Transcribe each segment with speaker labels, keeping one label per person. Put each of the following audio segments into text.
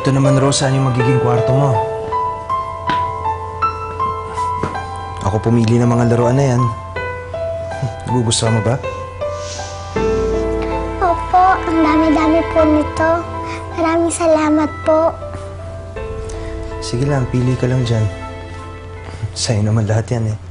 Speaker 1: Ito naman, Rose, ano yung magiging kwarto mo? Ako pumili ng mga laruan na yan. Nagugustuhan mo ba?
Speaker 2: Opo, ang dami-dami po nito. Maraming salamat po.
Speaker 1: Sige lang, pili ka lang dyan. Sa'yo naman lahat yan eh.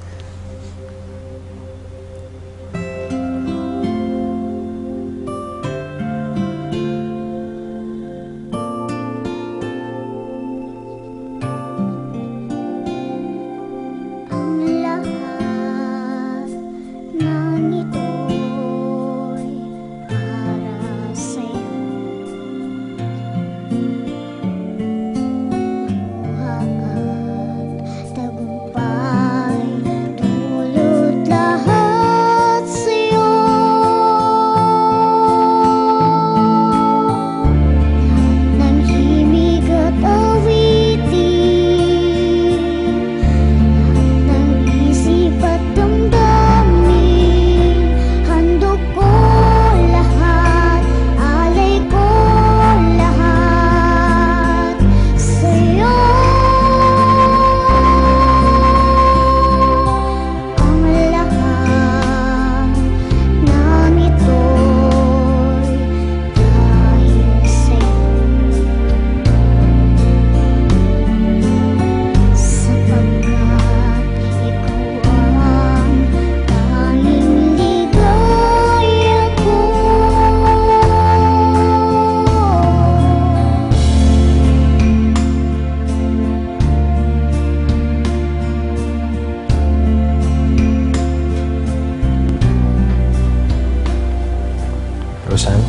Speaker 1: Roseanne,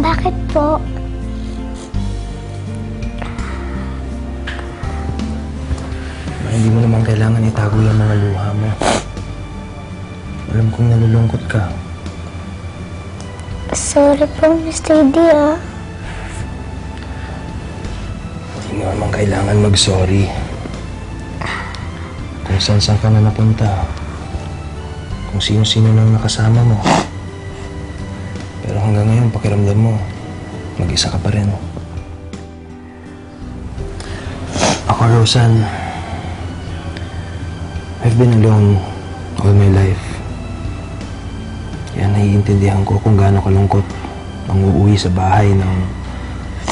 Speaker 2: Bakit po?
Speaker 1: baka hindi mo naman kailangan itago yung mga luha mo. Alam kong nalulungkot ka.
Speaker 2: Sorry po, Mr. D, ah.
Speaker 1: Hindi mo naman kailangan mag-sorry. Kung saan saan ka na napunta. Kung sino-sino nang nakasama mo. Pero hanggang ngayon, pakiramdam mo, mag-isa ka pa rin. Ako, Rosan, I've been alone all my life. Kaya naiintindihan ko kung gaano kalungkot ang uuwi sa bahay ng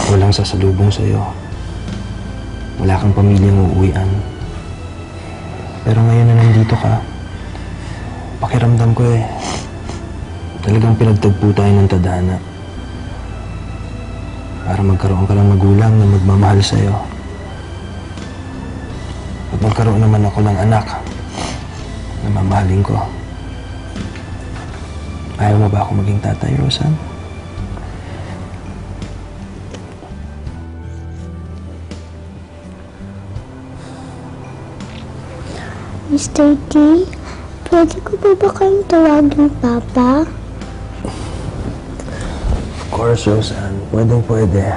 Speaker 1: walang sasalubong sa'yo. Wala kang pamilyang uuwian. Pero ngayon na nandito ka, pakiramdam ko eh, talagang pinagtagpo tayo ng tadhana. Para magkaroon ka ng magulang na magmamahal sa'yo. At magkaroon naman ako ng anak na mamahalin ko. Ayaw mo ba ako maging tatay, Rosan?
Speaker 2: Mr. D, pwede ko po ba kayong tawagin Papa?
Speaker 1: Of course, Rosan. Pwedeng pwede.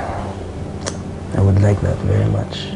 Speaker 1: I would like that very much.